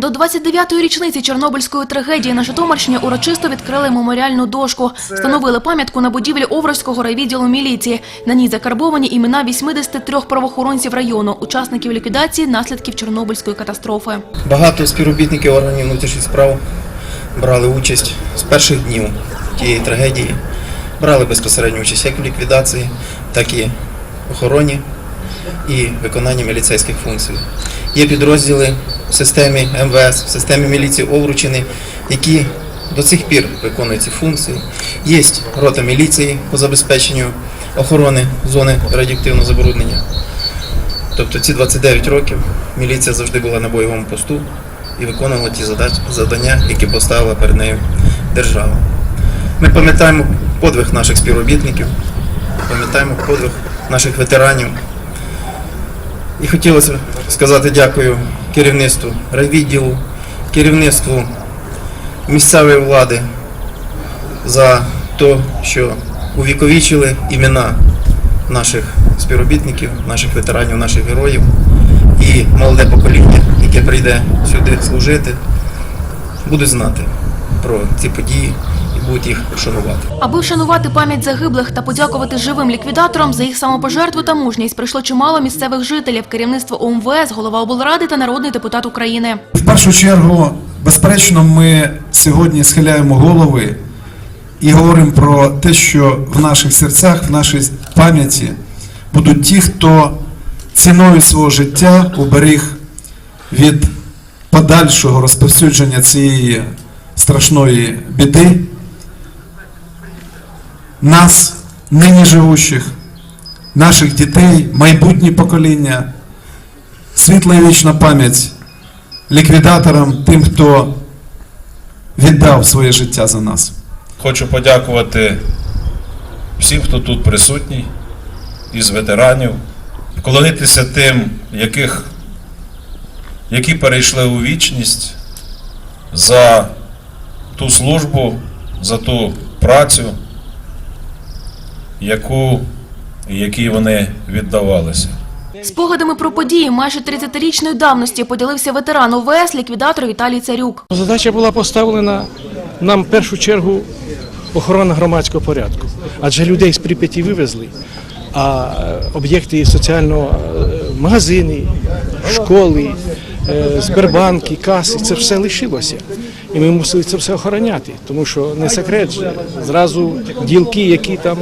До 29-ї річниці Чорнобильської трагедії на Житомирщині урочисто відкрили меморіальну дошку. Встановили пам'ятку на будівлі Овруцького райвідділу міліції. На ній закарбовані імена 83 правоохоронців району, учасників ліквідації наслідків Чорнобильської катастрофи. Багато співробітників органів внутрішніх справ брали участь з перших днів тієї трагедії. Брали безпосередню участь як в ліквідації, так і в охороні і виконанні міліцейських функцій. Є підрозділи в системі МВС, в системі міліції Овручини, які до цих пір виконують ці функції. Є рота міліції по забезпеченню охорони зони радіоактивного забруднення. Тобто ці 29 років міліція завжди була на бойовому посту і виконувала ті завдання, які поставила перед нею держава. Ми пам'ятаємо подвиг наших співробітників, пам'ятаємо подвиг наших ветеранів. І хотілося сказати дякую керівництву райвідділу, керівництву місцевої влади за те, що увіковічили імена наших співробітників, наших ветеранів, наших героїв. І молоде покоління, яке прийде сюди служити, будуть знати про ці події будуть їх шанувати. Аби вшанувати пам'ять загиблих та подякувати живим ліквідаторам за їх самопожертву та мужність, прийшло чимало місцевих жителів, керівництво ОМВС, голова облради та народний депутат України. В першу чергу, безперечно, ми сьогодні схиляємо голови і говоримо про те, що в наших серцях, в нашій пам'яті будуть ті, хто ціною свого життя уберіг від подальшого розповсюдження цієї страшної біди нас, нині живущих, наших дітей, майбутнє покоління, світла і вічна пам'ять ліквідаторам, тим, хто віддав своє життя за нас. Хочу подякувати всім, хто тут присутній, із ветеранів, вклонитися тим, яких, які перейшли у вічність за ту службу, за ту працю, яку, якій вони віддавалися. Спогадами про події майже 30-річної давності поділився ветеран ОВС, ліквідатор Віталій Царюк. Задача була поставлена нам в першу чергу охорона громадського порядку, адже людей з Прип'яті вивезли, а е, об'єкти соціального е, магазини, школи, е, Сбербанки, каси це все лишилося. І ми мусили це все охороняти, тому що не секрет, зразу ділки, які там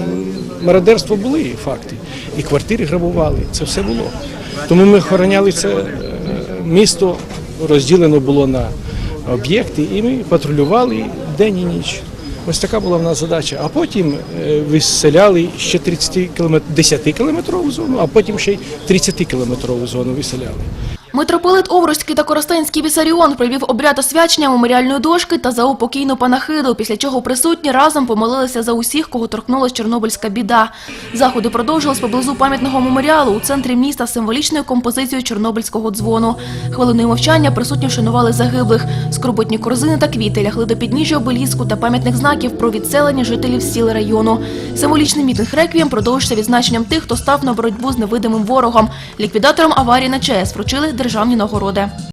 мародерство були факти, і квартири грабували, це все було. Тому ми охороняли це е, місто, розділено було на об'єкти, і ми патрулювали день і ніч. Ось така була в нас задача. А потім е, виселяли ще 30 кілометр, 10 кілометрову зону, а потім ще й 30 кілометрову зону виселяли. Митрополит Овруцький та Коростенський Вісаріон провів обряд освячення меморіальної дошки та за упокійну панахиду, після чого присутні разом помолилися за усіх, кого торкнулась Чорнобильська біда. Заходи продовжились поблизу пам'ятного меморіалу у центрі міста з символічною композицією Чорнобильського дзвону. Хвилиною мовчання присутні вшанували загиблих. Скорботні корзини та квіти лягли до підніжжя обеліску та пам'ятних знаків про відселення жителів сіл району. Символічний мітинг реквієм продовжився відзначенням тих, хто став на боротьбу з невидимим ворогом. Ліквідаторам аварії на ЧАЕС вручили державні нагороди.